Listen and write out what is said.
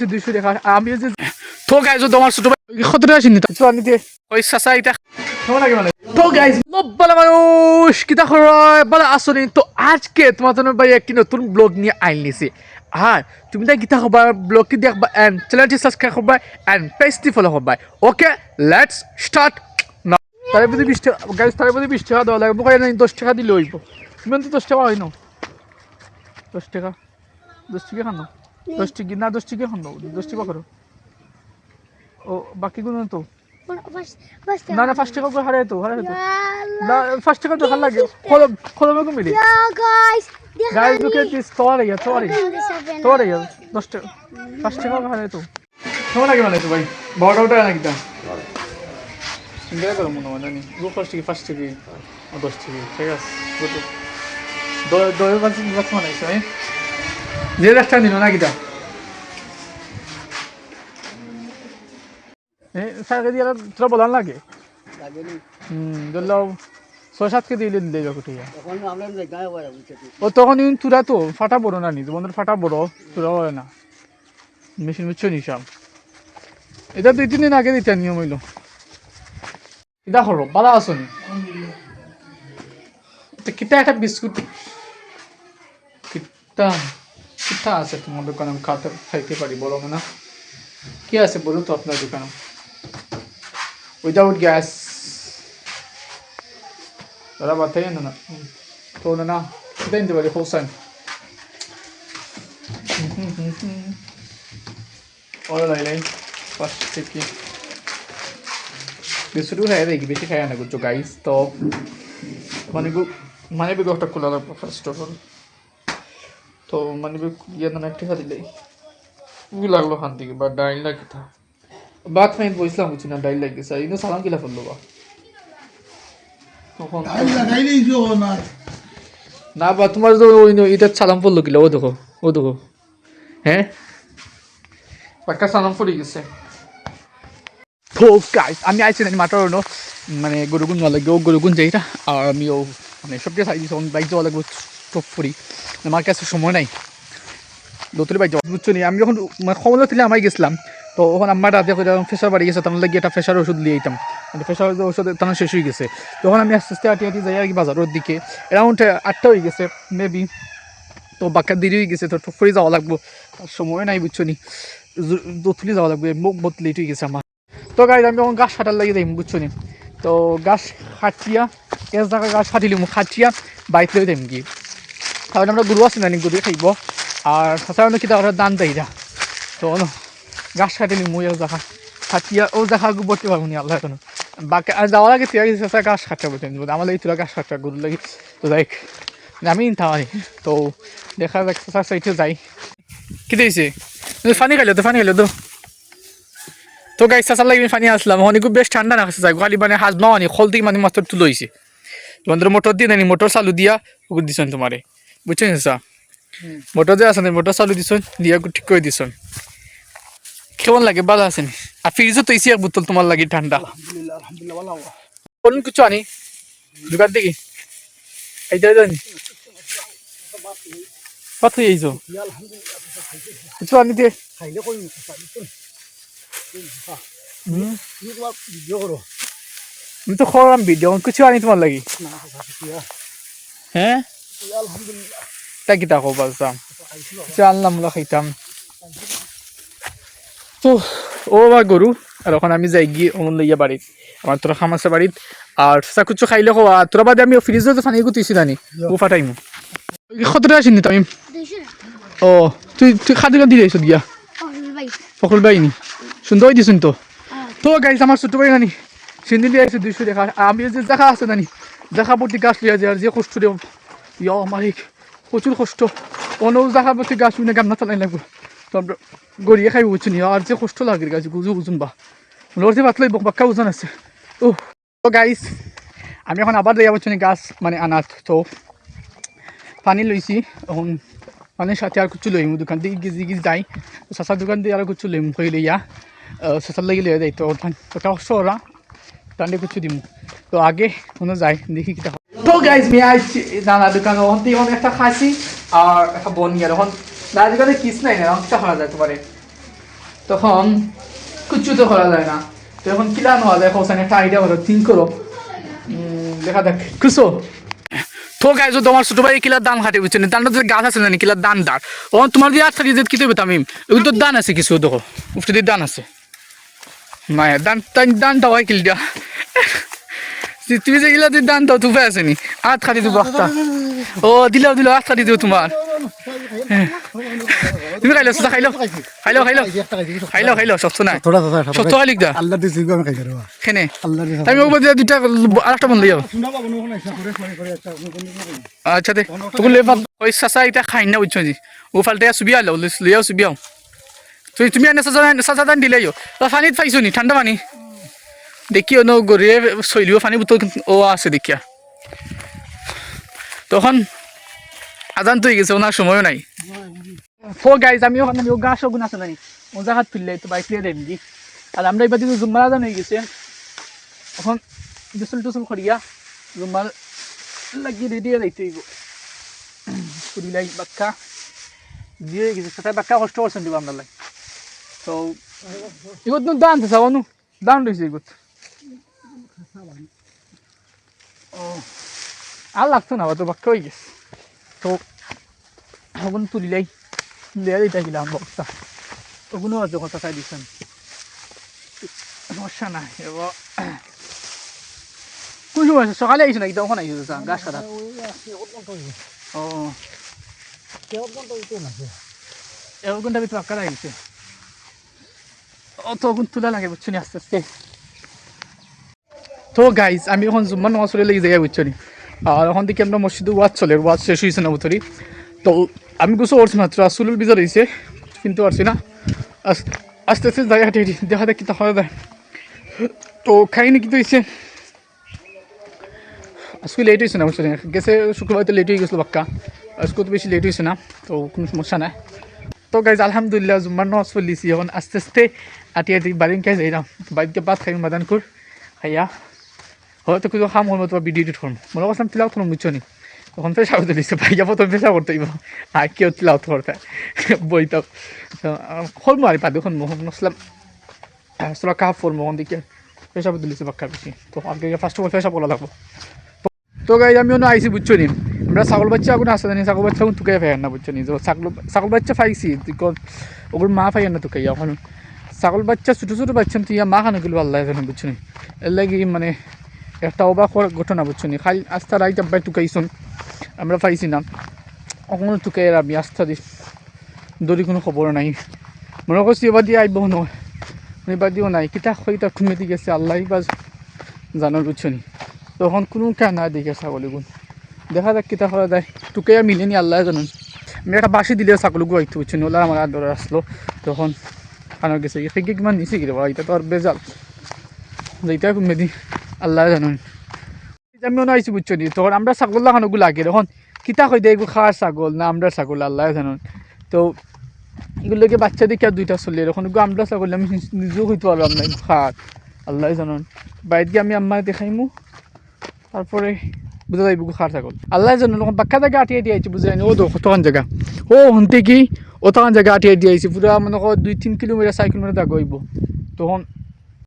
আছে দুইশো টাকা। আমি যে তো গাইজ তোমার ছোট ভাই কত টাকা চিনি তো? আনিতে ওই সাসা এটা মানে। তো গাইজ বলা মানুষ কিতা খরয়? বলা আসনি তো আজকে তোমার জন্য ভাই একটি নতুন ব্লগ নিয়ে আইন নিছি। আর তুমি তাই গীতা হবা ব্লগটি দেখবা এন্ড চ্যানেলটি সাবস্ক্রাইব করবা এন্ড পেজটি ফলো করবা ওকে লেটস স্টার্ট না তার মধ্যে বিশ টাকা গাইজ তার মধ্যে বিশ টাকা দেওয়া লাগে মোক নাই দশ টাকা দিলে হইব। তুমি তো দশ টাকা হয় না। দশ টাকা। দশ টাকা খান দশ টাকা না দশ টাকা খান দশ টাকা করো ও বাকিগুলো তো না না ফার্স্ট টাকা করে হারাই তো হারাই তো না ফার্স্ট টাকা তো হার লাগে কলম কলমে কমে guys, guys look at this তোয়ার ইয়া তোয়ার ইয়া ইয়া দশ টাকা ফার্স্ট টাকা হারাই তো কেমন লাগে মানে তো ভাই বারোটা ওটা নাকি দাম সিঙ্গেল করো মনে হয় জানি গো ফার্স্ট থেকে ফার্স্ট থেকে দশ থেকে ঠিক আছে গুড দয় দয় বাজ বাজ মানে হ্যাঁ যে রাস্তা নিল নাকি দিয়ে তোরা বলার লাগে? হুম ছয় সাত কেজি দিলে দিলে যাব ও তখন ইউন তুরা তো ফাটা বড় না নি তোমাদের ফাটা বড় তুরা হয় না। মেশিন বুঝছ নিশাম এটা দুই তিন দিন আগে দিতে নিয়ম হইল। এটা হলো বালা আছো নি? কিতা একটা বিস্কুট? কিতা? কিতা আছে তোমার দোকানে আমি খাতে খাইতে পারি, বলো না। কি আছে বলুন তো আপনার দোকানে? উইদাউট গ্যাস দাদা বাতাই না না? তো না না কিতা নিতে পারি হোসাইন ওরা লাই লাই ফার্স্ট থেকে। বিস্কুটও খাই দেখি, বেশি খাই না করছ গাইস তো মানে গু- মানে বেগ একটা খোলা লাগবে ফার্স্ট অফ অল তো মানে ইয়ে না একটা খালি লাই উ লাগল হাত দিকে বা ডাইল লাগে থা বাত ফাইন বইছিলাম বুঝছি না ডাইল লাগে স্যার ইনো সালাম কিলা ফেলল বা? তখন না বা তোমার তো ওই এটা সালাম পড়ল কিলা? ও দেখো ও দেখো। হ্যাঁ? পাক্কা সালাম পড়ে গেছে। তো গাইস আমি আইছি না মাত্র নো মানে গরুগুন লাগবে। ও গরুগুন যাইটা আর আমি ও মানে সবটা সাইজ দিছি বাইক যাওয়া লাগবে। ফুরি আমার কাছে সময় নাই। দোতলি যাওয়া বুঝছ নি? আমি যখন মানে সময় ছিল আমি গেছিলাম। তো ওখান আমার রাতে করে ফেসার বাড়ি গেছে তাহলে গিয়ে একটা ফেসার ওষুধ দিয়ে দিতাম মানে ফেসার ওষুধ তখন শেষ হয়ে গেছে। তখন আমি আস্তে আস্তে হাঁটি হাঁটি যাই আর কি বাজারের দিকে। অ্যারাউন্ড আটটা হয়ে গেছে মেবি তো বাক্কা দেরি হয়ে গেছে, তো টুফরি যাওয়া লাগবো। আর সময় নাই, বুঝছ নি? দোতলি যাওয়া লাগবে বহুত লেট হয়ে গেছে আমার। তো গাড়ি আমি যখন গাছ কাটার লাগিয়ে যাইম, বুঝছ নি? তো গাছ কাটিয়া এক জায়গা গাছ কাটিলি মোক কাটিয়া বাইক লৈ যাইম কি কারণ আমরা গরু আছে না গরু খাইব। আর সাধারণত কিতা ওরা দান দেয় তো গাছ কাটিলি মই এক জায়গা। কাটিয়া ও জায়গা বলতে পারব নি, আল্লাহ এখন বাকি আর যাওয়ার আগে তুই চেষ্টা গাছ কাটতে বলতে আমার লাগে তোরা গাছ কাটতে গরু লাগে। তো দেখ আমি পারি তো দেখা যাক চেষ্টা সাইটে যাই। কি দিয়েছে? ফানি খাইলো তো, ফানি খাইলো তো। তো গাইছ চাচার লাগি পানি আসলাম। অনেক বেশ ঠান্ডা না খাচ্ছে খালি মানে হাজ মাও আনি খল থেকে মানে মাত্র তুলো হয়েছে তোমাদের মোটর দিয়ে নানি মোটর চালু দিয়া দিছন তোমারে। বুঝছ চা মোটর যে আছে মোটর চালু দিছন দিয়া ঠিক করে দিছন। কেমন লাগে? ভালো আছেন? আর ফ্রিজও তো এক বোতল তোমার লাগে ঠান্ডা কোন কিছু আনি? দোকান থেকে এইটা জানি কত এইছো কিছু আনি দিয়ে আমি তো খরাম ভিডিও কিছু আনি তোমার লাগি। হ্যাঁ কি তাকো আনলাম মুলা খাইতাম তো ও বা গরু আর আমি যাই গিয়ে অমন লইয়া বাড়িত আমার তোরা খাম আছে বাড়িত আর খাইলে খোয়া তোরা বাদে আমি ফ্রিজে তো ফানি গুতিছি জানি ও ফাটাইমু আসিনি ও তুই তুই খাদি খাদি দিয়েছ গিয়া ফখরুল ভাই নি সুন্দর দিছুন তো তো গাইজ আমার ছোট ভাই নানি সিন্দি দিয়ে আছে দুইশো টাকা আমি যে দেখা আছে নানি দেখা প্রতি গাছ লিয়া যায় আর যে কষ্ট ইয়া এই প্রচুর কষ্ট। অন্য দেখা প্রতি গাছ শুনে গামনা চালাই লাগবো। তো গড়িয়ে খাই বুঝছি আর যে কষ্ট লাগে গাছ গুজু বুঝুন বা। লড়তে পাতলাই বাক্কা ওজন আছে। ও তো গাইজ আমি এখন আবার দেওয়া বলছি গাছ মানে আনাত তো পানি লইছি, এখন পানির সাথে আর কিছু লইম, দোকান থেকে গিজি গিজি যাই। চাচার দোকান দিয়ে আর কিছু লইম, হয়ে লইয়া চাচার লাগি লইয়া যাই। তো ওটা কষ্ট ওরা টান্ডে কিছু দিম। তো আগে কোনো যাই, দেখি কিটা। তো গাইজ মেয়ে আইছি নানা দোকান ওখান থেকে একটা খাসি আর একটা বন গিয়ে এখন দাদা দোকানে কিস নাই, না অনেকটা হওয়া যায় তোমারে? তখন কিচ্ছু তো করা যায় না। তো এখন কিলা নেওয়া যায় হোসেন একটা আইডিয়া করো থিঙ্ক করো। দেখা দেখ খুশো, তো গাইজ তোমার ছোট ভাই কিলার দান খাটে, বুঝছ দানটা তো গাছ আছে না কিলার দান দাঁড়। ও তোমার দিয়ে আট থাকি যে কি তামিম ওই তো দান আছে কিছু, দেখো। উফতে দিয়ে দান আছে। মায়া দান, দানটা হয় কিল দিয়া। তুমি যে গিলা দিয়ে দানটা তুফে আছে নি? আট খাটি দিব ও দিলাও দিলাও আট খাটি দিব তোমার। তুমি খাইলো সুদা খাইলো খাইলো খাইলো খাইলো খাইলো সত্য নাই সত্য খাইলিক দা আল্লাহ দিছি আমি খাই আল্লাহ দিছি। আমি ওগুলো দিয়ে দুইটা আর একটা বন্ধ যাও আচ্ছা দে। তোকে লেবার ওই চাচা এটা খাই না বুঝছ জি ও ফালতে ছবি আলো লিয়াও ছবি আও। তুই তুমি এনে চাচা চাচা দান দিলে পানীত পাইছো নি ঠাণ্ডা পানী? দেখি অন্য গরিয়ে চলিও পানী বোতল ও আছে দেখিয়া। তখন আজান তো হয়ে গেছে ওনার সময়ও নাই। ফো গাইজ আমি ওখানে গা শগুন আছে নাই। ও জায়গাত ফিরলে তো বাইক লিয়ে দেন কি আর আমরা এবার দিকে জুম্মার আজান হয়ে গেছে, এখন গোসল টোসল করিয়া জুম্মার লাগিয়ে রেডি যাইতে হইব। পুরিলাই বাক্কা। দিয়ে গেছে সেটা বাক্কা কষ্ট করছেন দিব আমরা তো, ইগত দান চাও নু? দান রয়েছে ইগত। ও আর লাগতো না তো বাক্কা হয়ে গেছে। তো ওগুন তুলিলাই লেয়া দিতে গেলাম বক্সা ওগুলো আছে কথা চাই দিচ্ছেন সমস্যা নাই এবার কোন সময় আছে? সকালে আইছো নাকি? তখন আইছো গাছ কাটা। ও। এক ঘণ্টা ভিতরে আক্কা লাগিয়েছে ও তো ওগুন লাগে বুঝছ আস্তে আস্তে। তো গাইজ আমি এখন জুম্মান নামাজ পড়ে লেগে জায়গায় বুঝছ আর এখন থেকে আমরা মসজিদে ওয়াজ চলে, ওয়াজ শেষ হয়েছে না বুতরি তো আমি গোসল করছি মাত্র আসুলুল বিজার হয়েছে, কিনতে পারছি না। আস্তে আস্তে জায়গা হেঁটে হেঁটে দেখা দেখ কিতা হয় তো খাইনি কিন্তু হয়েছে। আজকে লেট হয়েছে না বুঝছ গেছে শুক্রবার তো লেট হয়ে গেছিল বাক্কা আজকে তো বেশি লেট হয়েছে না, তো কোনো সমস্যা নাই। তো গাইজ আলহামদুলিল্লাহ জুম্মার নামাজ পড়লিছি এখন আস্তে আস্তে আটি আটি বাড়ির কাছে যাই না বাড়িতে ভাত খাই মাদান কর খাইয়া হয়তো কিছু খাম হল তোমার ভিডিও এডিট করম মনে করছিলাম তিলাও তোমার বুঝছ নি তখন পেশা করতে দিচ্ছে ভাইয়া প্রথম পেশা করতে দিব আর কেউ তিলাও করতে বইতাম হল আর পাদি এখন মোহন নসলাম আসলে কাপ ফোর মোহন দিকে পেশা করতে দিচ্ছে বাক্কা বেশি তো আগে ফার্স্ট অফ অল পেশা বলা লাগবো। তো গাই আমি অন্য আইসি বুঝছ নি আমরা ছাগল বাচ্চা এখন আসে জানি? ছাগল বাচ্চা এখন তুকাই না বুঝছ নি ছাগল ছাগল বাচ্চা ফাইছি ওগুলো মা ফাই, না তুকাই এখন ছাগল বাচ্চা, ছোটো ছোটো বাচ্চা তুই মা খানো গেলো আল্লাহ বুঝছ নি এর লাগি মানে একটা অবাক ঘটনা, বুঝছ নি? খালি আস্থা রাইট আব্বাই তুকাইছুন আমরা পাইছি না। কখনো আর আমি আস্থা দি। দড়ি কোনো খবর নাই। মনে করছি এবার দিয়ে আইব নয়। এবার দিও নাই। কিতা হইতা খুমে দি গেছে, আল্লাহ বা জানার বুঝছ নি? তখন কোনো কে না দেখে ছাগলগুন দেখা যাক কিতা করা যায়। টুকে মিলেনি আল্লাহ জানুন। আমি একটা বাসি দিলে ছাগলগু আইতে, বুঝছি ওলা আমার আদর আসলো তখন খানা গেছে। সেকে কিমান নিচে বাবা এটা তো আর বেজাল। যেটা কমে দি আল্লাহ জানুন। আমি মনে আইসি বুঝছ নি? তখন আমরা ছাগল লাগানোগু লাগে তখন কিতা কই দেয় খাওয়ার ছাগল, না আমরা ছাগল, আল্লাহ জানুন। তো এগুলোকে বাচ্চা দেখে আর দুইটা চলে এখন আমরা ছাগল, আমি নিজেও হইতে পারলাম না খাওয়ার আল্লাহ জানুন। বাইরে গিয়ে আমি আম্মা দেখাইমু। তারপরে বুঝা যাইব খার ছাগল। আল্লাহ জানো তখন বাক্কা জায়গা আটিয়ে দিয়ে আইছি, বুঝা যায়নি। ও দেখো, তখন জায়গা। ও হন্তে কি? ও তখন জায়গা আটিয়ে দিয়ে আইছি, পুরা মনে কর দুই তিন কিলোমিটার, চার কিলোমিটার জায়গা হইব। তখন